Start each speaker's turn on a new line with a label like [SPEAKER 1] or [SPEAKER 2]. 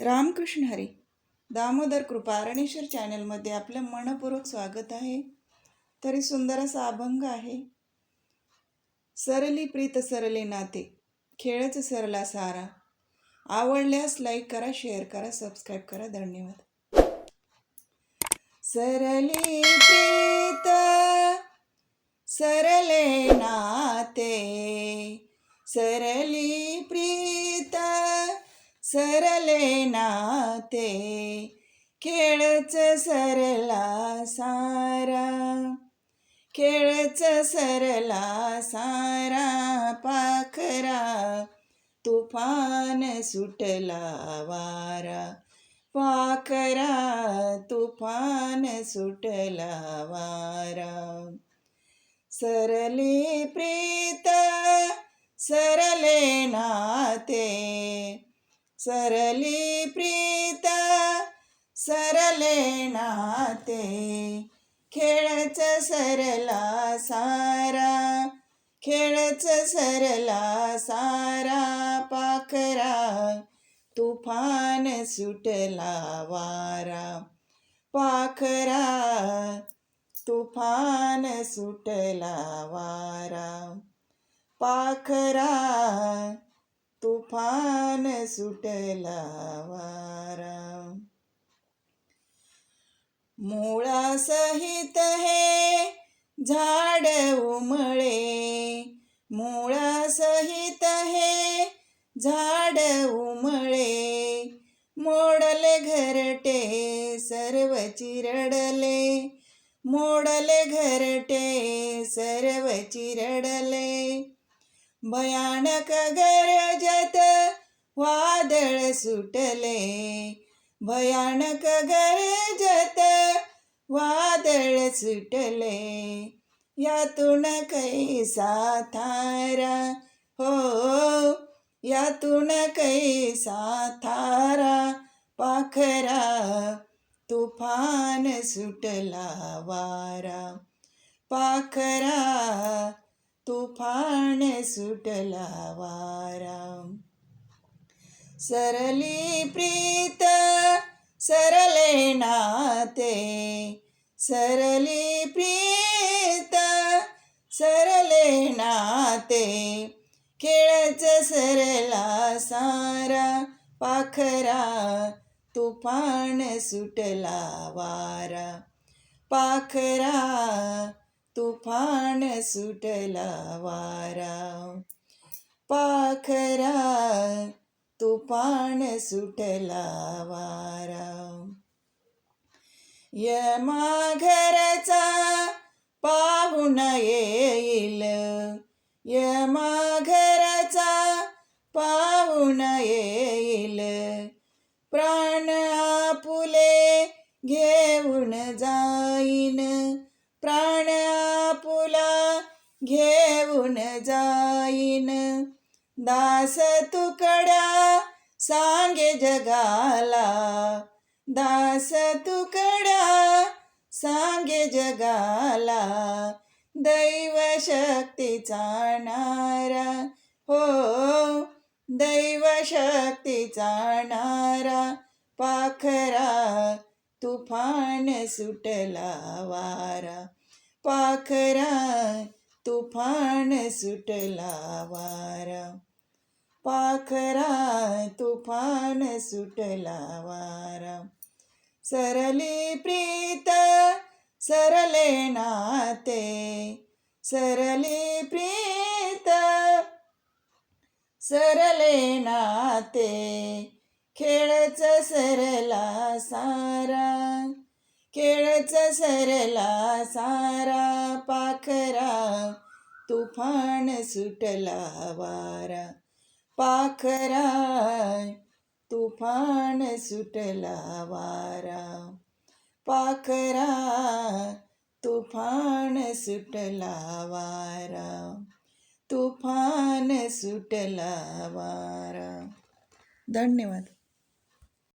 [SPEAKER 1] रामकृष्ण हरी. दामोदर कृपा अरणेश्वर चॅनलमध्ये आपलं मनपूर्वक स्वागत आहे. तरी सुंदर असा अभंग आहे. सरली प्रीत सरले नाते. खेळच सरला सारा. आवडल्यास लाईक करा शेअर करा सबस्क्राईब करा. धन्यवाद. सरली प्रीत सरले नाते. सरली प्रीत सरले नाते खेळच सरला सारा. खेळच सरला सारा पाखरा तुफान सुटला वारा. पाखरा तुफान सुटला वारा. सरले प्रीत सरले नाते सरली प्रीत सरले नाते. खेळच सरला सारा खेळच सरला सारा पाखरा. तुफान सुटला वारा. पाखरा तुफान सुटला वारा. पाखरा तुफान सुटला वारा. मुळा सहित हे झाड उमळे. मुळा सहित हे झाड उमळे. मोडले घरटे सर्व चिरडले. मोडले घरटे सर्व चिरडले. भयानक गरजत वादळ सुटले. भयानक गरजत वादळ सुटले. यातून कैसा थारा? हो यातून कैसा थारा? पाखरा तुफान सुटला वारा. पाखरा तुफान सुटला वारा सरली प्रीत सरले नाते. सरली प्रीत सरले नाते. खेळच सरला सारा पाखरा. तुफान सुटला वारा. पाखरा तुफान सुटला वारा. पाखरा तुफान सुटला वारा. यमा घरचा पाहुण येईल. यमा घरचा पाहुण येईल. प्राण आपुले घेऊन जा. दास तुकड्या सांगे जगाला. दास तुकड्या सांगे जगाला. दैव शक्तीचा नारा हो दैव शक्तीचा नारा पाखरा तुफान सुटला वारा. पाखरा तुफान सुटला वारा. पाखरा तुफान सुटला वारा. सरली प्रीत सरले नाते. सरली प्रीत सरले नाते. खेळच सरला सारा. खेळच सरला सारा. पाखरा तुफान सुटला वारा. पाखराय तुफान सुटला वारा. पाखरा तुफान सुटला वारा. तुफान सुटला वारा. धन्यवाद.